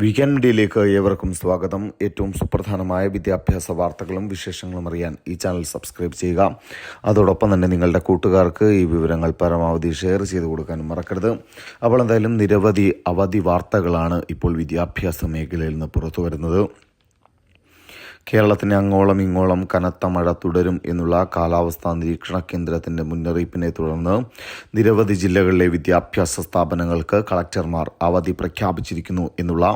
Weekend മീഡിയയിലേക്ക് ഏവർക്കും സ്വാഗതം. ഏറ്റവും സുപ്രധാനമായ വിദ്യാഭ്യാസ വാർത്തകളും വിശേഷങ്ങളും അറിയാൻ ഈ ചാനൽ സബ്സ്ക്രൈബ് ചെയ്യുക. അതോടൊപ്പം തന്നെ നിങ്ങളുടെ കൂട്ടുകാർക്ക് ഈ വിവരങ്ങൾ പരമാവധി ഷെയർ ചെയ്ത് കൊടുക്കാനും മറക്കരുത്. അപ്പോൾ എന്തായാലും നിരവധി അവധി വാർത്തകളാണ് ഇപ്പോൾ വിദ്യാഭ്യാസ മേഖലയിൽ നിന്ന് പുറത്തു വരുന്നത് കേരളത്തിന് അങ്ങോളം ഇങ്ങോളം കനത്ത മഴ തുടരും എന്നുള്ള കാലാവസ്ഥാ നിരീക്ഷണ കേന്ദ്രത്തിന്റെ മുന്നറിയിപ്പിനെ തുടർന്ന് നിരവധി ജില്ലകളിലെ വിദ്യാഭ്യാസ സ്ഥാപനങ്ങൾക്ക് കളക്ടർമാർ അവധി പ്രഖ്യാപിച്ചിരിക്കുന്നു എന്നുള്ള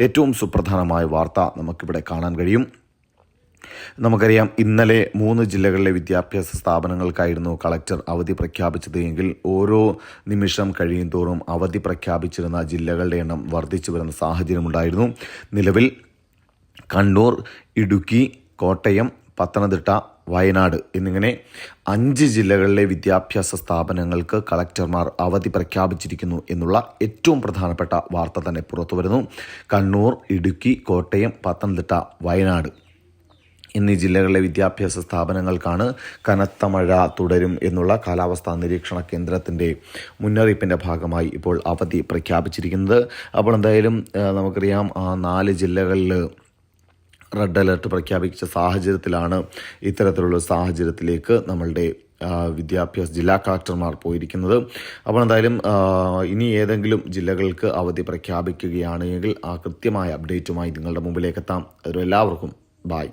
ഏറ്റവും സുപ്രധാനമായ വാർത്ത നമുക്കിവിടെ കാണാൻ കഴിയും. നമുക്കറിയാം ഇന്നലെ മൂന്ന് ജില്ലകളിലെ വിദ്യാഭ്യാസ സ്ഥാപനങ്ങൾക്കായിരുന്നു കളക്ടർ അവധി പ്രഖ്യാപിച്ചത് എങ്കിൽ ഓരോ നിമിഷം കഴിയും തോറും അവധി പ്രഖ്യാപിച്ചിരുന്ന ജില്ലകളുടെ എണ്ണം വർദ്ധിച്ചു വരുന്ന സാഹചര്യമുണ്ടായിരുന്നു. നിലവിൽ കണ്ണൂർ ഇടുക്കി കോട്ടയം പത്തനംതിട്ട വയനാട് എന്നിങ്ങനെ അഞ്ച് ജില്ലകളിലെ വിദ്യാഭ്യാസ സ്ഥാപനങ്ങൾക്ക് കളക്ടർമാർ അവധി പ്രഖ്യാപിച്ചിരിക്കുന്നു എന്നുള്ള ഏറ്റവും പ്രധാനപ്പെട്ട വാർത്ത തന്നെ പുറത്തു വരുന്നു. കണ്ണൂർ ഇടുക്കി കോട്ടയം പത്തനംതിട്ട വയനാട് എന്നീ ജില്ലകളിലെ വിദ്യാഭ്യാസ സ്ഥാപനങ്ങൾക്കാണ് കനത്ത മഴ തുടരും എന്നുള്ള കാലാവസ്ഥാ നിരീക്ഷണ കേന്ദ്രത്തിന്റെ മുന്നറിയിപ്പിന്റെ ഭാഗമായി ഇപ്പോൾ അവധി പ്രഖ്യാപിച്ചിരിക്കുന്നത്. അപ്പോൾ എന്തായാലും നമുക്കറിയാം നാല് ജില്ലകളിൽ റെഡ് അലർട്ട് പ്രഖ്യാപിച്ച സാഹചര്യത്തിലാണ് ഇത്തരത്തിലുള്ള സാഹചര്യത്തിലേക്ക് നമ്മളുടെ വിദ്യാഭ്യാസ ജില്ലാ കളക്ടർമാർ പോയിരിക്കുന്നത്. അപ്പോൾ എന്തായാലും ഇനി ഏതെങ്കിലും ജില്ലകൾക്ക് അവധി പ്രഖ്യാപിക്കുകയാണെങ്കിൽ ആ കൃത്യമായ അപ്ഡേറ്റുമായി നിങ്ങളുടെ മുമ്പിലേക്ക് എത്താം. അതൊരു എല്ലാവർക്കും ബായ്